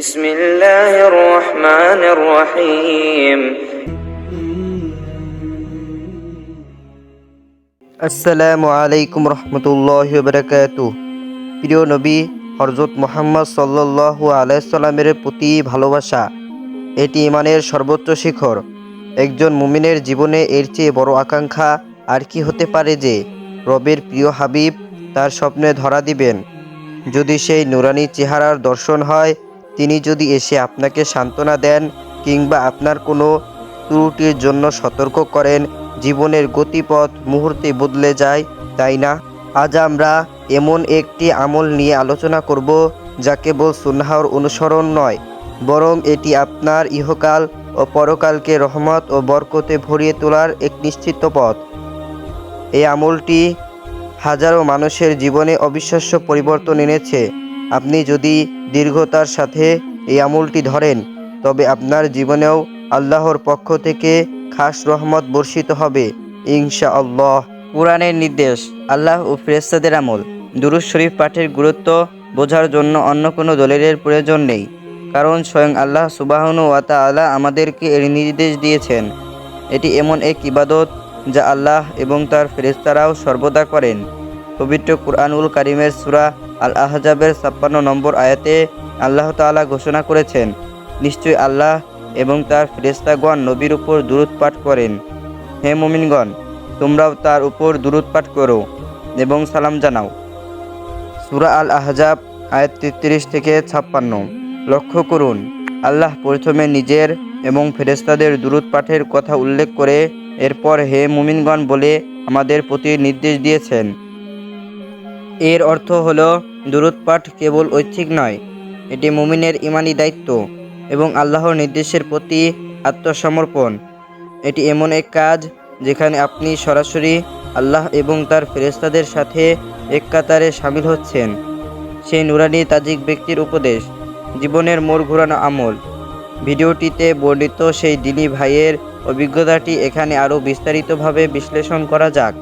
بسم الله الرحمن الرحيم আসসালামু আলাইকুম রহমতুল্লাহ বরকাত প্রিয় নবী হরজত মোহাম্মদ সাল্লাল্লাহু আলাইসাল্লামের প্রতি ভালোবাসা এটি ইমানের সর্বোচ্চ শিখর একজন মুমিনের জীবনে এর চেয়ে বড় আকাঙ্ক্ষা আর কি হতে পারে যে রবের প্রিয় হাবিব তার স্বপ্নে ধরা দিবেন যদি সেই নুরানি চেহারার দর্শন হয় তিনি যদি এসে আপনাকে সান্ত্বনা দেন কিংবা আপনার কোনো ত্রুটির জন্য সতর্ক করেন, জীবনের গতিপথ মুহূর্তে বদলে যায়, তাই না? আজ আমরা এমন একটি আমল নিয়ে আলোচনা করব যা কেবল সুন্নাহর অনুসরণ নয়, বরং এটি আপনার ইহকাল ও পরকালকে রহমত ও বরকতে ভরিয়ে তোলার এক নিশ্চিত পথ। এই আমলটি হাজারো মানুষের জীবনে অবিশ্বাস্য পরিবর্তন এনেছে। আপনি যদি দীর্ঘতার সাথে এই আমলটি ধরেন, তবে আপনার জীবনেও আল্লাহর পক্ষ থেকে খাস রহমত বর্ষিত হবে ইনশা আল্লাহ কোরআনের নির্দেশ, আল্লাহ ও ফেরেস্তাদের আমল। দুরুজ শরীফ পাঠের গুরুত্ব বোঝার জন্য অন্য কোনো দলিলের প্রয়োজন নেই, কারণ স্বয়ং আল্লাহ সুবাহনু ওয়াতা আল্লাহ আমাদেরকে এর নির্দেশ দিয়েছেন। এটি এমন এক ইবাদত যা আল্লাহ এবং তার ফেরেস্তারাও সর্বদা করেন। পবিত্র কুরআনুল কারিমের সুরা আল আহজাবের ছাপ্পান্ন নম্বর আয়াতে আল্লাহ তাআলা ঘোষণা করেছেন, নিশ্চয়ই আল্লাহ এবং তার ফেরেস্তাগণ নবীর উপর দূরত পাঠ করেন। হে মুমিনগণ, তোমরাও তার উপর দূরত পাঠ করো এবং সালাম জানাও। সুরা আল আহজাব আয়াত তেত্রিশ থেকে ছাপ্পান্ন। লক্ষ্য করুন, আল্লাহ প্রথমে নিজের এবং ফেরেস্তাদের দূরত পাঠের কথা উল্লেখ করে এরপর হে মুমিনগণ বলে আমাদের প্রতি নির্দেশ দিয়েছেন। এর অর্থ হল দূরত পাঠ কেবল ঐচ্ছিক নয়, এটি মুমিনের ইমানি দায়িত্ব এবং আল্লাহর নির্দেশের প্রতি আত্মসমর্পণ। এটি এমন এক কাজ যেখানে আপনি সরাসরি আল্লাহ এবং তার ফেরেস্তাদের সাথে এক কাতারে সামিল হচ্ছেন। সেই নুরানি তাজিক ব্যক্তির উপদেশ, জীবনের মোড় ঘোরানো আমল। ভিডিওটিতে বর্ণিত সেই দিনী ভাইয়ের অভিজ্ঞতাটি এখানে আরও বিস্তারিতভাবে বিশ্লেষণ করা যাক।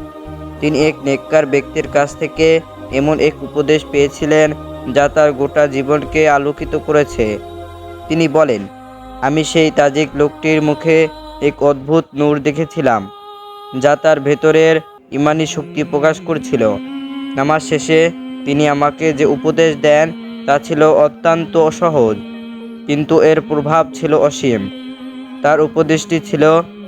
তিনি এক নেককার ব্যক্তির কাছ থেকে এমন এক উপদেশ পেয়েছিলেন যা তার গোটা জীবনকে আলোকিত করেছে। তিনি বলেন, আমি সেই তাজিক লোকটির মুখে এক অদ্ভুত নূর দেখেছিলাম, যা তার ভেতরের ইমানি শক্তি প্রকাশ করছিল। নামাজ শেষে তিনি আমাকে যে উপদেশ দেন, তা ছিল অত্যন্ত সহজ কিন্তু এর প্রভাব ছিল অসীম। তার উপদেশটি ছিল,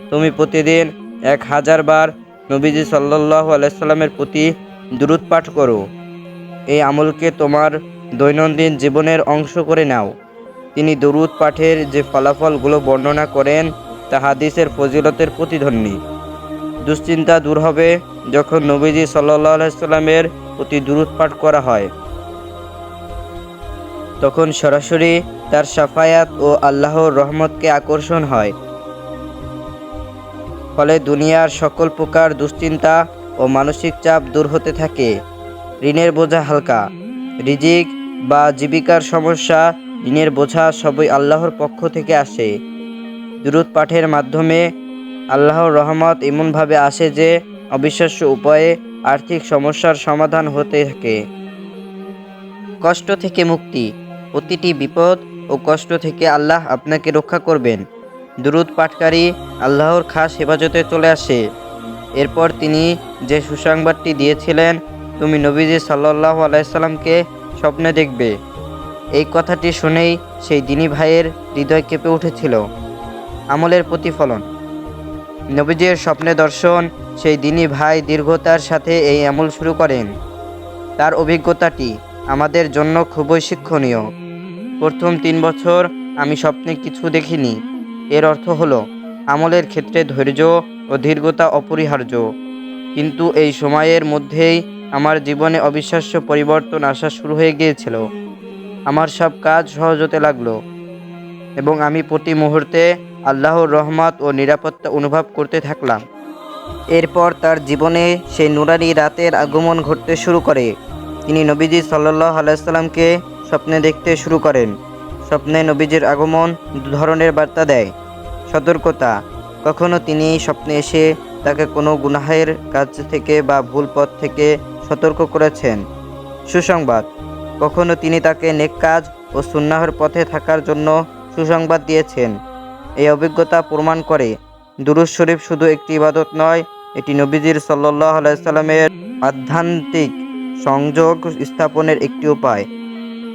তুমি প্রতিদিন এক হাজার বার নবীজি সাল্লাহ আলাইসাল্লামের প্রতি দূরত পাঠ করো। এই আমলকে তোমার দৈনন্দিন জীবনের অংশ করে নাও। তিনি দরুদ পাঠের যে ফলাফলগুলো বর্ণনা করেন, তা হাদিসের ফজিলতের প্রতিধ্বনি। দুশ্চিন্তা দূর হবে যখন নবীজি সাল্লাহ আলাইসাল্লামের প্রতি দূরত পাঠ করা হয়। তখন সরাসরি তার সাফায়াত ও আল্লাহর রহমতকে আকর্ষণ হয়। ফলে দুনিয়ার সকল প্রকার দুশ্চিন্তা ও মানসিক চাপ দূর হতে থাকে। ঋণের বোঝা হালকা। রিজিক বা জীবিকার সমস্যা ঋণের বোঝা সবই আল্লাহর পক্ষ থেকে আসে। দুরুদ পাঠের মাধ্যমে আল্লাহর রহমত এমনভাবে আসে যে, অবিশ্বাস্য উপায়ে আর্থিক সমস্যার সমাধান হতে থাকে। কষ্ট থেকে মুক্তি। প্রতিটি বিপদ ও কষ্ট থেকে আল্লাহ আপনাকে রক্ষা করবেন। দুরুদ পাঠকারী আল্লাহর খাস হেফাজতে চলে আসে। এরপর তিনি যে সুসংবাদটি দিয়েছিলেন, তুমি নবীজি সাল্লাহ আলাইসাল্লামকে স্বপ্নে দেখবে। এই কথাটি শুনেই সেই দিনী ভাইয়ের হৃদয় কেঁপে উঠেছিল। আমলের প্রতিফলন। নবীজির স্বপ্নে দর্শন সেই দিনী ভাই দীর্ঘতার সাথে এই আমল শুরু করেন। তার অভিজ্ঞতাটি আমাদের জন্য খুবই শিক্ষণীয়। প্রথম তিন বছর আমি স্বপ্নে কিছু দেখিনি। এর অর্থ হলো, আমলের ক্ষেত্রে ধৈর্য ও দীর্ঘতা অপরিহার্য। কিন্তু এই সময়ের মধ্যেই আমার জীবনে অবিশ্বাস্য পরিবর্তন আসা শুরু হয়ে গিয়েছিল। আমার সব কাজ সহজ হতে লাগল এবং আমি প্রতি মুহূর্তে আল্লাহর রহমত ও নিরাপত্তা অনুভব করতে থাকলাম। এরপর তার জীবনে সেই নুরানি রাতের আগমন ঘটতে শুরু করে। তিনি নবীজি সাল্লাহ আলাইসাল্লামকে স্বপ্নে দেখতে শুরু করেন। স্বপ্নে নবীজির আগমন দু ধরনের বার্তা দেয়। সতর্কতা কখনো তিনি স্বপ্নে এসে তাকে কোনো গুনাহের কাজ থেকে বা ভুল পথ থেকে সতর্ক করেছেন। সুসংবাদ, কখনো তিনি তাকে নেক কাজ ও সুন্নাহর পথে থাকার জন্য সুসংবাদ দিয়েছেন। এই অভিজ্ঞতা প্রমাণ করে দুরুজ শরীফ শুধু একটি ইবাদত নয়, এটি নবীজির সাল্লাহ আলাইসাল্লামের আধ্যাত্মিক সংযোগ স্থাপনের একটি উপায়।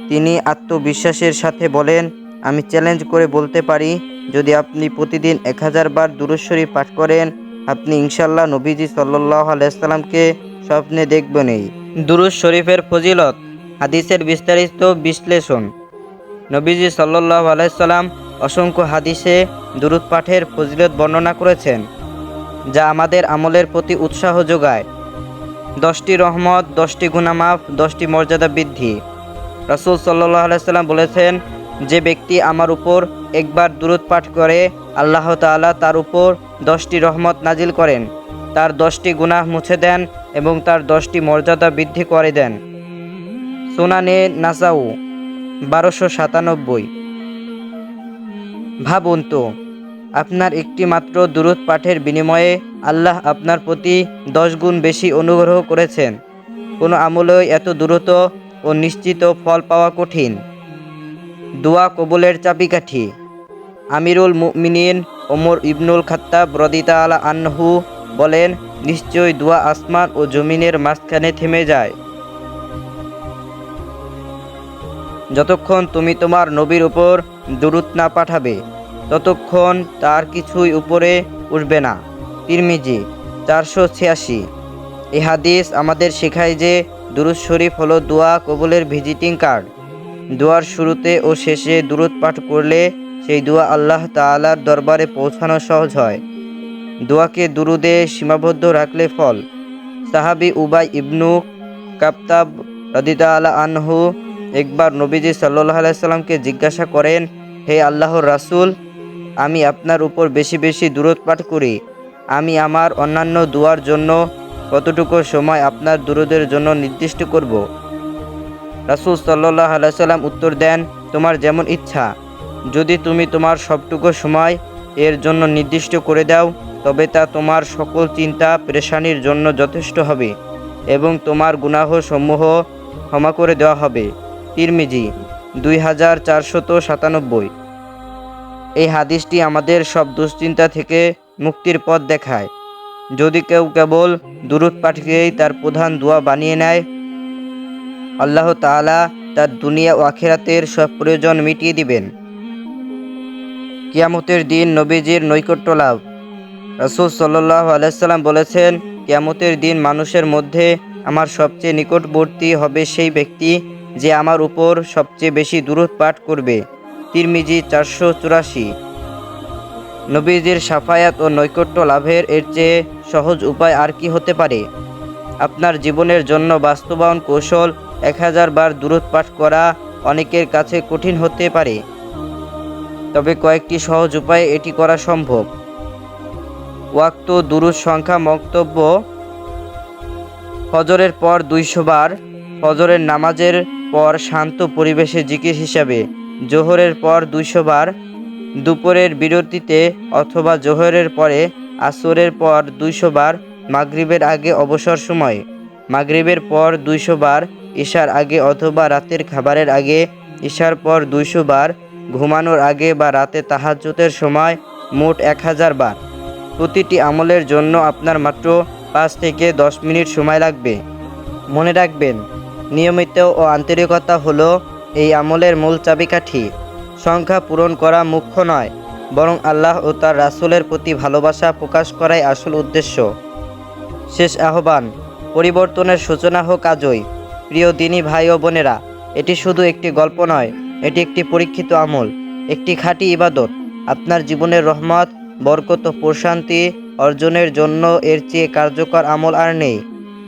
তিনি আত্মবিশ্বাসের সাথে বলেন, আমি চ্যালেঞ্জ করে বলতে পারি যদি আপনি প্রতিদিন এক হাজার বার দুরুজ শরীফ পাঠ করেন, আপনি ইনশাল্লাহ নবীজি সাল্লাহ আলাইসাল্লামকে স্বপ্নে দেখবেনই। দুরুজ শরীফের ফজিলত, হাদিসের বিস্তারিত বিশ্লেষণ। নবীজি সাল্লাহ আলাইসাল্লাম অসংখ্য হাদিসে দুরুদ পাঠের ফজিলত বর্ণনা করেছেন, যা আমাদের আমলের প্রতি উৎসাহ যোগায়। দশটি রহমত, দশটি গুনামাফ দশটি মর্যাদা বৃদ্ধি। রসুল সাল্লাহ আলাইসাল্লাম বলেছেন যে ব্যক্তি আমার উপর একবার দুরুদ পাঠ করে, আল্লাহ তাআলা তার উপর দশটি রহমত নাজিল করেন। তার দশটি গুনাহ মুছে দেন এবং তার দশটি মর্যাদা বৃদ্ধি করে দেন। সোনানে নাসাউ, বারোশো সাতানব্বই। ভাবুন তো, আপনার একটি মাত্র দূরত পাঠের বিনিময়ে আল্লাহ আপনার প্রতি দশ গুণ বেশি অনুগ্রহ করেছেন। কোনো আমলেই এত দ্রুত ও নিশ্চিত ফল পাওয়া কঠিন। দোয়া কবুলের চাবিকাঠি। আমিরুল মুমিনিন ওমর ইবনুল খাত্তাব রদিতা আলা আনহু বলেন, নিশ্চয়ই দোয়া আসমান ও জমিনের মাঝখানে থেমে যায়। যতক্ষণ তুমি তোমার নবীর উপর দুরুত না পাঠাবে, ততক্ষণ তার কিছুই উপরে উঠবে না। তিরমিজি, চারশো ছিয়াশি। এই হাদিস আমাদের শেখায় যে, দুরুদ শরীফ হলো দোয়া কবুলের ভিজিটিং কার্ড। দোয়ার শুরুতে ও শেষে দুরুদ পাঠ করলে সেই দোয়া আল্লাহ তাআলার দরবারে পৌঁছানো সহজ হয়। দোয়াকে দুরুদে সীমাবদ্ধ রাখলে ফল। সাহাবি উবাই ইবনু কাপ্তাব রদিতা আলা আনহু একবার নবীজি সাল্লাহ আলাইসাল্লামকে জিজ্ঞাসা করেন, হে আল্লাহর রাসূল, আমি আপনার উপর বেশি বেশি দূরত পাঠ করি। আমি আমার অন্যান্য দুয়ার জন্য কতটুকু সময় আপনার দুরুদের জন্য নির্দিষ্ট করব? রাসূল সাল্লাহ আলাইসাল্লাম উত্তর দেন, তোমার যেমন ইচ্ছা। যদি তুমি তোমার সবটুকু সময় এর জন্য নির্দিষ্ট করে দাও, তবে তা তোমার সকল চিন্তা পেরেশানির জন্য যথেষ্ট হবে এবং তোমার গুনাহ সমূহ ক্ষমা করে দেওয়া হবে। তিরমিজি, দুই হাজার চারশত সাতানব্বই। এই হাদিসটি আমাদের সব দুশ্চিন্তা থেকে মুক্তির পথ দেখায়। যদি কেউ কেবল দুরুদ পাঠকেই তার প্রধান দোয়া বানিয়ে নেয় আল্লাহ তাআলা তার দুনিয়া ও আখিরাতের সব প্রয়োজন মিটিয়ে দিবেন। কিয়ামতের দিন নবীজির নৈকট্য লাভ। রাসূল সাল্লাহ আলাইসাল্লাম বলেছেন, কিয়ামতের দিন মানুষের মধ্যে আমার সবচেয়ে নিকটবর্তী হবে সেই ব্যক্তি যে আমার উপর সবচেয়ে বেশি দূরত পাঠ করবে। তিরমিজি চারশো চুরাশি। নবীজির সাফায়াত ও নৈকট্য লাভের এর চেয়ে সহজ উপায় আর কি হতে পারে? আপনার জীবনের জন্য বাস্তবায়ন কৌশল এক হাজার বার দূরত পাঠ করা অনেকের কাছে কঠিন হতে পারে। তবে কয়েকটি সহজ উপায়ে এটি করা সম্ভব। ওয়াক্ত দুরুদ সংখ্যা বক্তব্য ফজরের পর দুইশো বার, ফজরের নামাজের পর শান্ত পরিবেশে জিকির হিসাবে, জোহরের পর দুইশো বার, দুপুরের বিরতিতে অথবা জোহরের পরে আসরের পর দুইশো বার, মাগরিবের আগে অবসর সময়। মাগরিবের পর দুইশো বার ঈশার আগে অথবা রাতের খাবারের আগে, ঈশার পর দুইশো বার ঘুমানোর আগে বা রাতে তাহাজ্জুদের সময় মোট এক হাজার বার। প্রতিটি আমলের জন্য আপনার মাত্র পাঁচ থেকে দশ মিনিট সময় লাগবে। মনে রাখবেন, নিয়মিত ও আন্তরিকতা হলো এই আমলের মূল চাবিকাঠি। সংখ্যা পূরণ করা মুখ্য নয়, বরং আল্লাহ ও তার রাসূলের প্রতি ভালোবাসা প্রকাশ করাই আসল উদ্দেশ্য। শেষ আহ্বান পরিবর্তনের সূচনা হোক আজই। প্রিয় দিনী ভাই ও বোনেরা, এটি শুধু একটি গল্প নয়, এটি একটি পরীক্ষিত আমল, একটি খাঁটি ইবাদত। আপনার জীবনের রহমত, বরকত প্রশান্তি অর্জনের জন্য এর চেয়ে কার্যকর আমল আর নেই।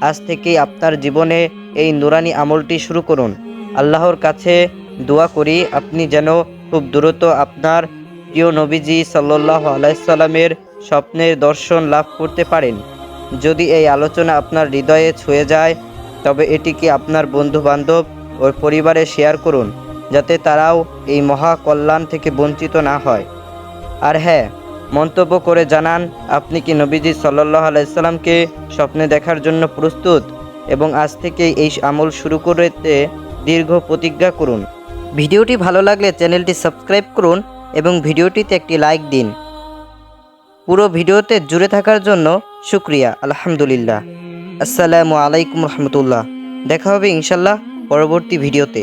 আজ থেকেই আপনার জীবনে এই নুরানি আমলটি শুরু করুন। আল্লাহর কাছে দোয়া করি, আপনি যেন খুব দ্রুত আপনার প্রিয় নবীজি সাল্লাহ আলাইসাল্লামের স্বপ্নের দর্শন লাভ করতে পারেন। যদি এই আলোচনা আপনার হৃদয়ে ছুঁয়ে যায়, তবে এটিকে আপনার বন্ধু বান্ধব ও পরিবারে শেয়ার করুন, যাতে তারাও এই মহা কল্যাণ থেকে বঞ্চিত না হয়। আর হ্যাঁ মন্তব্য করে জানান, আপনি কি নবীজি সাল্লাহ আলাইসাল্লামকে স্বপ্নে দেখার জন্য প্রস্তুত এবং আজ থেকে এই আমল শুরু করতে দীর্ঘ প্রতিজ্ঞা করুন। ভিডিওটি ভালো লাগলে চ্যানেলটি সাবস্ক্রাইব করুন এবং ভিডিওটিতে একটি লাইক দিন। পুরো ভিডিওতে জুড়ে থাকার জন্য শুক্রিয়া আলহামদুলিল্লাহ। আসসালামু আলাইকুম রহমতুল্লাহ। দেখা হবে ইনশাল্লাহ পরবর্তী ভিডিওতে।